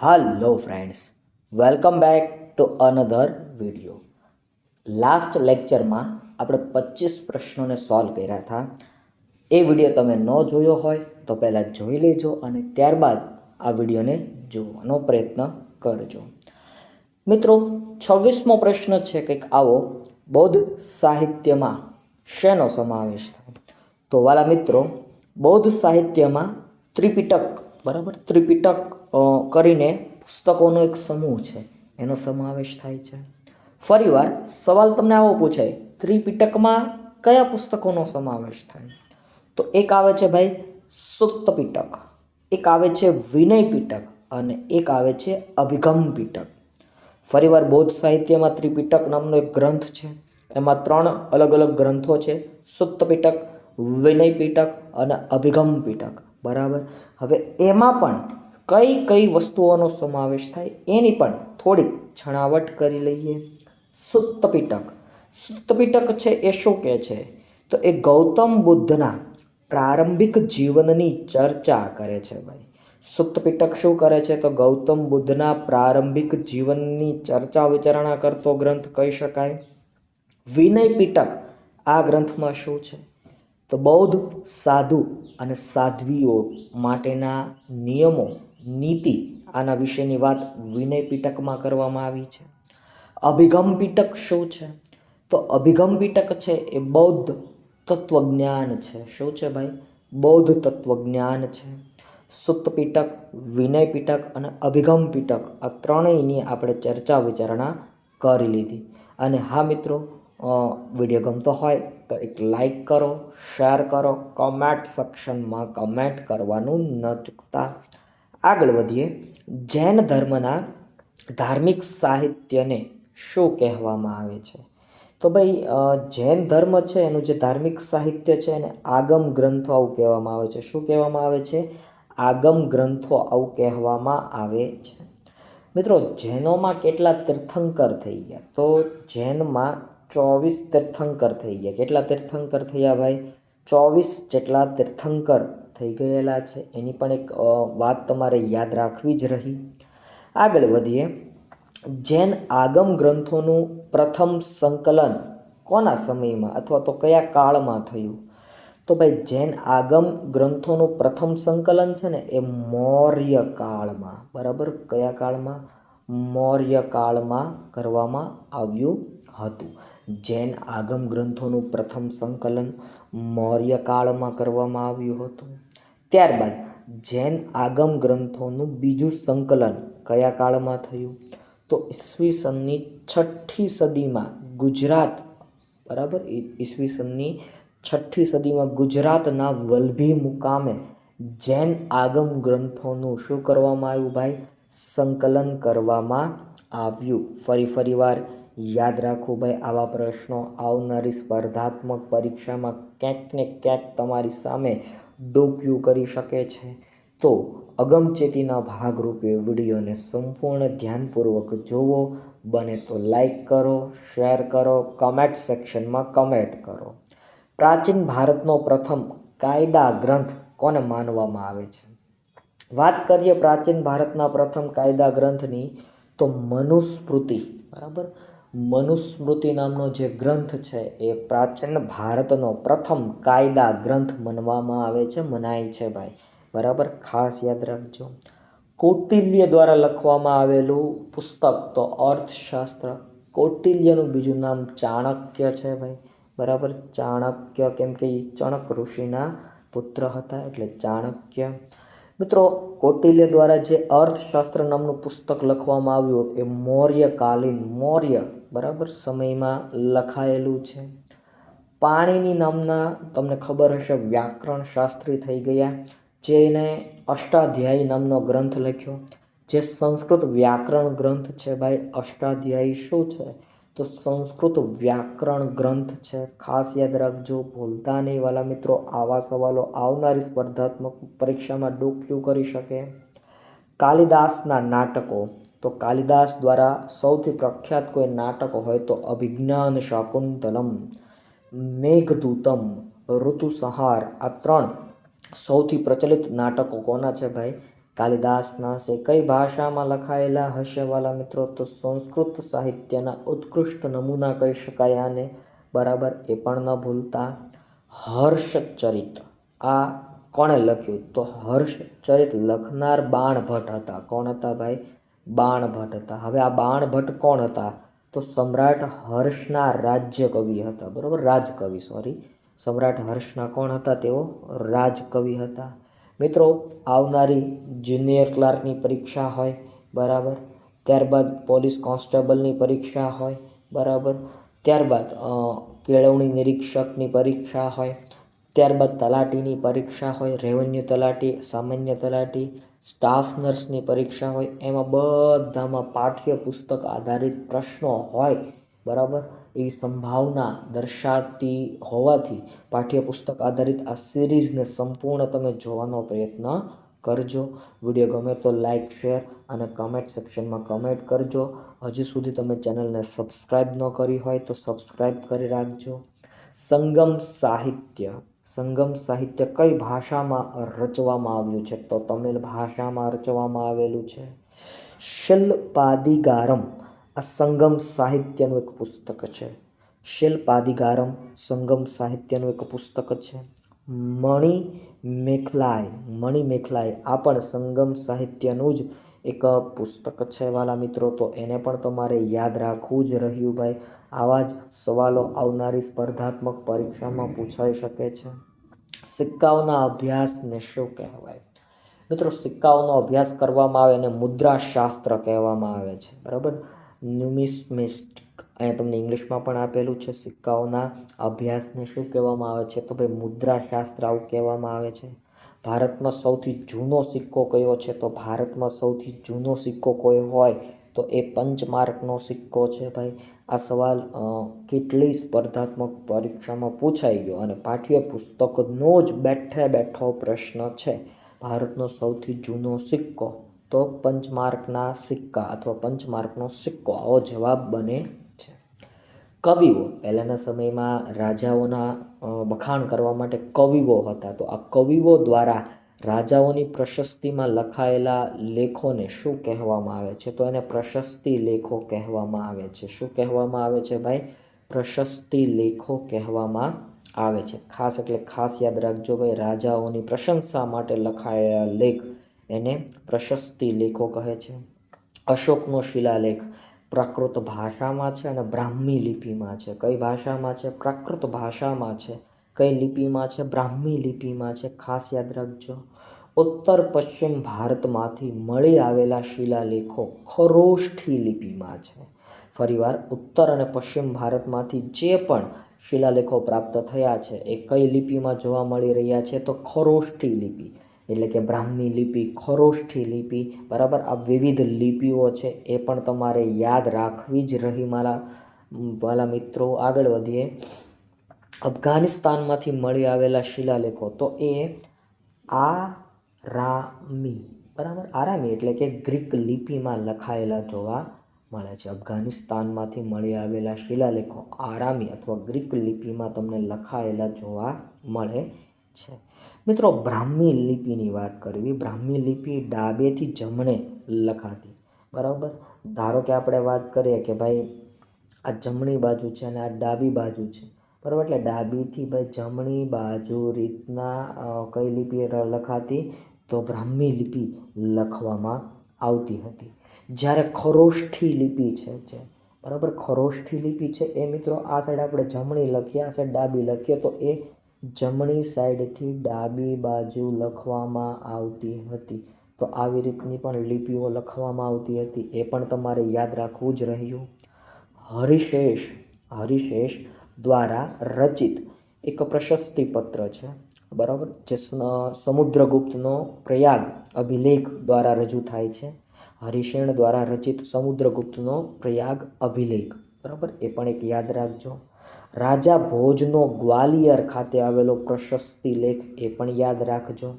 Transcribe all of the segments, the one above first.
Hello friends welcome back to another video last લેક્ચરમાં આપણે પચીસ પ્રશ્નોને સોલ્વ કર્યા હતા. એ વીડિયો તમે ન જોયો હોય તો પહેલાં જોઈ લેજો અને ત્યારબાદ આ વિડીયોને જોવાનો પ્રયત્ન કરજો. મિત્રો, છવ્વીસમો પ્રશ્ન છે, કંઈક આવો. બૌદ્ધ સાહિત્યમાં શેનો સમાવેશ થાય? તો વાલા મિત્રો, બૌદ્ધ સાહિત્યમાં ત્રિપિટક, બરાબર? ત્રિપિટક કરીને પુસ્તકોનો એક સમૂહ છે. એનો સમાવેશ થાય છે. ફરીવાર સવાલ તમને આવો પૂછાય, ત્રિપિટકમાં કયા પુસ્તકોનો સમાવેશ થાય? તો એક આવે છે ભાઈ સુત્ત પિટક એક આવે છે વિનય પિટક અને એક આવે છે અભિગમ પિટક ફરીવાર બૌદ્ધ સાહિત્યમાં ત્રિપિટક નામનો એક ગ્રંથ છે. એમાં ત્રણ અલગ અલગ ગ્રંથો છે. સુત્ત પિટક વિનય પિટક અને અભિગમ પિટક બરાબર? હવે એમાં પણ કઈ કઈ વસ્તુઓનો સમાવેશ થાય એની પણ થોડીક છણાવટ કરી લઈએ. સુત્ત પિટક સુત્ત છે એ શું કહે છે? તો એ ગૌતમ બુદ્ધના પ્રારંભિક જીવનની ચર્ચા કરે છે ભાઈ. સુત્ત પિટક શું કરે છે? તો ગૌતમ બુદ્ધના પ્રારંભિક જીવનની ચર્ચા વિચારણા કરતો ગ્રંથ કહી શકાય. વિનય પિટક આ ગ્રંથમાં શું છે? તો બૌદ્ધ, સાધુ અને સાધ્વીઓ માટેના નિયમો, નીતિ આના વિશેની વાત વિનય પીટકમાં કરવામાં આવી છે. અભિગમ પીટક શું છે? તો અભિગમ પીટક છે એ બૌદ્ધ તત્વજ્ઞાન છે. શું છે ભાઈ? બૌદ્ધ તત્વજ્ઞાન છે. પિટક, વિનય પિટક અને અભિગમ પીટક આ ત્રણેયની આપણે ચર્ચા વિચારણા કરી લીધી. અને હા મિત્રો વીડિયો ગમતો હોય તો એક લાઈક કરો શેર કરો કમેન્ટ સેક્શનમાં કમેન્ટ કરવાનું ન ચૂકતા. આગળ વધીએ. જૈન ધર્મના ધાર્મિક સાહિત્યને શું કહેવામાં આવે છે? તો ભાઈ જૈન ધર્મ છે, એનું જે ધાર્મિક સાહિત્ય છે, એને આગમ ગ્રંથો આવું કહેવામાં આવે છે. શું કહેવામાં આવે છે? આગમ ગ્રંથો આવું કહેવામાં આવે છે. મિત્રો, જૈનોમાં કેટલા તીર્થંકર થઈ ગયા? તો જૈનમાં ચોવીસ તીર્થંકર થઈ ગયા. કેટલા તીર્થંકર થયા ભાઈ? ચોવીસ જેટલા તીર્થંકર થઈ ગયેલા છે. એની પણ એક વાત તમારે યાદ રાખવી જ રહી. આગળ વધીએ. જૈન આગમ ગ્રંથોનું પ્રથમ સંકલન કોના સમયમાં અથવા તો કયા કાળમાં થયું? તો ભાઈ, જૈન આગમ ગ્રંથોનું પ્રથમ સંકલન છે ને એ મૌર્ય કાળમાં. બરાબર? કયા કાળમાં? મૌર્ય કાળમાં કરવામાં આવ્યું હતું. જૈન આગમ ગ્રંથોનું પ્રથમ સંકલન મૌર્યકાળમાં કરવામાં આવ્યું હતું. ત્યારબાદ જૈન આગમ ગ્રંથોનું બીજું સંકલન કયા કાળમાં થયું? તો ઈસવીસનની છઠ્ઠી સદીમાં ગુજરાત, બરાબર? ઈસવીસનની છઠ્ઠી સદીમાં ગુજરાતના વલભી મુકામે જૈન આગમ ગ્રંથોનું શું કરવામાં આવ્યું ભાઈ? સંકલન કરવામાં આવ્યું. ફરી ફરીવાર યાદ રાખો ભાઈ, આવા પ્રશ્નો આવનારી સ્પર્ધાત્મક પરીક્ષામાં ક્યાંક ને ક્યાંક તમારી સામે ડોક્યું કરી શકે છે. તો અગમચેતીના ભાગરૂપે વિડીયોને સંપૂર્ણ ધ્યાનપૂર્વક જુઓ. બને તો લાઈક કરો, શેર કરો, કમેન્ટ સેક્શનમાં કમેન્ટ કરો. પ્રાચીન ભારતનો પ્રથમ કાયદા ગ્રંથ કોને માનવામાં આવે છે? વાત કરીએ પ્રાચીન ભારતના પ્રથમ કાયદા ગ્રંથની, તો મનુસ્મૃતિ, બરાબર? મનુસ્મૃતિ નામનો જે ગ્રંથ છે, એ પ્રાચીન ભારતનો પ્રથમ કાયદા ગ્રંથ માનવામાં આવે છે, મનાય છે ભાઈ. બરાબર? ખાસ યાદ રાખજો. કૌટિલ્ય દ્વારા લખવામાં આવેલું પુસ્તક, તો અર્થશાસ્ત્ર. કૌટિલ્યનું બીજું નામ ચાણક્ય છે ભાઈ. બરાબર? ચાણક્ય, કેમ કે એ ચણક ઋષિના પુત્ર હતા, એટલે ચાણક્ય. મિત્રો, કૌટિલ્ય દ્વારા જે અર્થશાસ્ત્ર નામનું પુસ્તક લખવામાં આવ્યું એ મૌર્યકાલીન મૌર્ય, બરાબર? સમયમાં લખાયેલું છે. પાણીની નામના, તમને ખબર હશે, વ્યાકરણ શાસ્ત્રી થઈ ગયા, જેને અષ્ટાધ્યાયી નામનો ગ્રંથ લખ્યો, જે સંસ્કૃત વ્યાકરણ ગ્રંથ છે ભાઈ. અષ્ટાધ્યાયી શું છે? તો સંસ્કૃત વ્યાકરણ ગ્રંથ છે. ખાસ યાદ રાખજો, ભૂલતા નહીં. વાલા મિત્રો, આવા સવાલો આવનારી સ્પર્ધાત્મક પરીક્ષામાં ડોક્યું કરી શકે. કાલિદાસના નાટકો. તો કાલિદાસ દ્વારા સૌથી પ્રખ્યાત કોઈ નાટક હોય તો અભિજ્ઞાન શાકુંતલમ, મેઘદૂતમ, ઋતુસંહાર. આ ત્રણ સૌથી પ્રચલિત નાટકો કોના છે ભાઈ? કાલિદાસના છે કઈ ભાષામાં લખાયેલા હશે વાલા મિત્રો, તો સંસ્કૃત સાહિત્યના ઉત્કૃષ્ટ નમૂના કહી શકાય આને. બરાબર? એ પણ ન ભૂલતા. હર્ષચરિત. આ કોણે લખ્યું? તો હર્ષચરિત લખનાર બાણભટ્ટ હતા. કોણ હતા ભાઈ? બાણભટ્ટ હતા. હવે આ બાણભટ્ટ કોણ હતા? તો સમ્રાટ હર્ષના રાજ્ય કવિ હતા. બરાબર? રાજકવિ સોરી સમ્રાટ હર્ષના કોણ હતા તેઓ? રાજકવિ હતા. મિત્રો, આવનારી જુનિયર ક્લાર્કની પરીક્ષા હોય, બરાબર? ત્યારબાદ પોલીસ કોન્સ્ટેબલની પરીક્ષા હોય, બરાબર? ત્યારબાદ કેળવણી નિરીક્ષકની પરીક્ષા હોય, ત્યારબાદ તલાટીની પરીક્ષા હોય રેવન્યુ તલાટી, સામાન્ય તલાટી સ્ટાફ નર્સની પરીક્ષા હોય, એમાં બધામાં પાઠ્યપુસ્તક આધારિત પ્રશ્નો હોય. બરાબર? એ સંભાવના દર્શાતી હોવાથી પાઠ્યપુસ્તક આધારિત આ સિરીઝને સંપૂર્ણ તમે જોવાનો પ્રયત્ન કરજો. વીડિયો ગમે તો લાઇક શેર અને કમેન્ટ સેક્શનમાં કમેન્ટ કરજો. હજી સુધી તમે ચેનલને સબસ્ક્રાઈબ ન કરી હોય તો સબસ્ક્રાઈબ કરી રાખજો. સંગમ સાહિત્ય. સંગમ સાહિત્ય કઈ ભાષામાં રચવામાં આવ્યું છે? તો તમિલ ભાષામાં રચવામાં આવેલું છે. શિલ્પાદિગારમ. આ સંગમ સાહિત્યનું એક પુસ્તક છે. શિલ્પાદિગારમ સંગમ સાહિત્યનું એક પુસ્તક છે. મણિ મેખલાય મણિ મેખલાય આ પણ સંગમ સાહિત્યનું જ એક પુસ્તક છે વાલા મિત્રો. તો એને પણ તમારે યાદ રાખવું જ રહ્યું ભાઈ. આવા જ સવાલો આવનારી સ્પર્ધાત્મક પરીક્ષામાં પૂછાઈ શકે છે. સિક્કાઓના અભ્યાસને શું કહેવાય? મિત્રો, સિક્કાઓનો અભ્યાસ કરવામાં આવે અને મુદ્રાશાસ્ત્ર કહેવામાં આવે છે. બરાબર? ન્યુમિસ્મિસ્ટિક અહીંયા તમને ઇંગ્લિશમાં પણ આપેલું છે, સિક્કાઓના અભ્યાસને શું કહેવામાં આવે છે? તો ભાઈ મુદ્રાશાસ્ત્ર આવું કહેવામાં આવે છે. ભારતમાં સૌથી જૂનો સિક્કો કયો છે? તો ભારતમાં સૌથી જૂનો સિક્કો કોઈ હોય તો એ પંચમાર્કનો સિક્કો છે ભાઈ. આ સવાલ કેટલી સ્પર્ધાત્મક પરીક્ષામાં પૂછાઈ ગયો? અને પાઠ્ય પુસ્તકનો જ બેઠે બેઠો પ્રશ્ન છે. ભારતનો સૌથી જૂનો સિક્કો. તો પંચમાર્કના સિક્કા અથવા પંચમાર્કનો સિક્કો. આવો જવાબ બને છે. કવિઓ પહેલાંના સમયમાં રાજાઓના બખાણ કરવા માટે કવિઓ હતા. તો આ કવિઓ દ્વારા રાજાઓની પ્રશસ્તિમાં લખાયેલા લેખોને શું કહેવામાં આવે છે? તો એને પ્રશસ્તિ લેખો કહેવામાં આવે છે. શું કહેવામાં આવે છે ભાઈ? પ્રશસ્તિ લેખો કહેવામાં આવે છે. ખાસ એટલે ખાસ યાદ રાખજો ભાઈ, રાજાઓની પ્રશંસા માટે લખાયેલા લેખ એને પ્રશસ્તિ લેખો કહે છે. અશોકનો શિલાલેખ પ્રાકૃત ભાષામાં છે અને બ્રાહ્મી લિપિમાં છે. કઈ ભાષામાં છે? પ્રાકૃત ભાષામાં છે. કઈ લિપિમાં છે? બ્રાહ્મી લિપિમાં છે. ખાસ યાદ રાખજો. ઉત્તર પશ્ચિમ ભારતમાંથી મળી આવેલા શિલાલેખો ખરોષ્ઠી લિપિમાં છે. ફરીવાર ઉત્તર અને પશ્ચિમ ભારતમાંથી જે પણ શિલાલેખો પ્રાપ્ત થયા છે, એ કઈ લિપિમાં જોવા મળી રહ્યા છે? તો ખરોષ્ઠી લિપિ. એટલે કે બ્રાહ્મી લિપિ, ખરોષ્ઠી લિપિ, બરાબર? આ વિવિધ લિપિઓ છે, એ પણ તમારે યાદ રાખવી જ રહી મારા વાલા મિત્રો. આગળ વધીએ. અફઘાનિસ્તાનમાંથી મળી આવેલા શિલાલેખો. તો એ આરામી, બરાબર? આરામી એટલે કે ગ્રીક લિપિમાં લખાયેલા જોવા મળે છે. અફઘાનિસ્તાનમાંથી મળી આવેલા શિલાલેખો આરામી અથવા ગ્રીક લિપિમાં તમને લખાયેલા જોવા મળે છે. મિત્રો, બ્રાહ્મી લિપિની વાત કરવી, બ્રાહ્મી લિપિ ડાબેથી જમણે લખાતી. બરાબર? ધારો કે આપણે વાત કરીએ કે ભાઈ, આ જમણી બાજુ છે અને આ ડાબી બાજુ છે. બરાબર? એટલે ડાબીથી ભાઈ જમણી બાજુ રીતના કઈ લિપિ લખાતી? તો બ્રાહ્મી લિપિ લખવામાં આવતી હતી. જ્યારે ખરોષ્ઠી લિપિ છે, જે. બરાબર? ખરોષ્ઠી લિપિ છે એ મિત્રો, આ સાઈડ આપણે જમણી લખીએ, આ સાઈડ ડાબી લખીએ, તો એ જમણી સાઈડથી ડાબી બાજુ લખવામાં આવતી હતી. તો આવી રીતની પણ લિપિઓ લખવામાં આવતી હતી. એ પણ તમારે યાદ રાખવું જ રહ્યું. હરિશેષ હરિશેષ દ્વારા રચિત એક પ્રશસ્તિ પત્ર છે. બરાબર? જે સમુદ્રગુપ્તનો પ્રયાગ અભિલેખ દ્વારા રજૂ થાય છે. હરિશેણ દ્વારા રચિત સમુદ્રગુપ્તનો પ્રયાગ અભિલેખ. બરાબર? એ પણ એક યાદ રાખજો. રાજા ભોજનો ગ્વાલિયર ખાતે આવેલો પ્રશસ્તિ લેખ એ પણ યાદ રાખજો.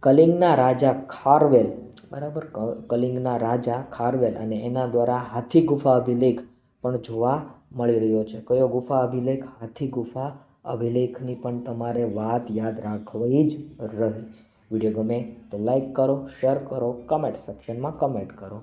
કલિંગના રાજા ખારવેલ, બરાબર? કલિંગના રાજા ખારવેલ અને એના દ્વારા હાથી ગુફા અભિલેખ પણ જોવા મળી રહ્યો છે. કયો ગુફા અભિલેખ? હાથી ગુફા અભિલેખની પણ તમારે વાત યાદ રાખવી જ રહી. વીડિયો ગમે તો લાઈક કરો, શેર કરો, કમેન્ટ સેક્શનમાં કમેન્ટ કરો.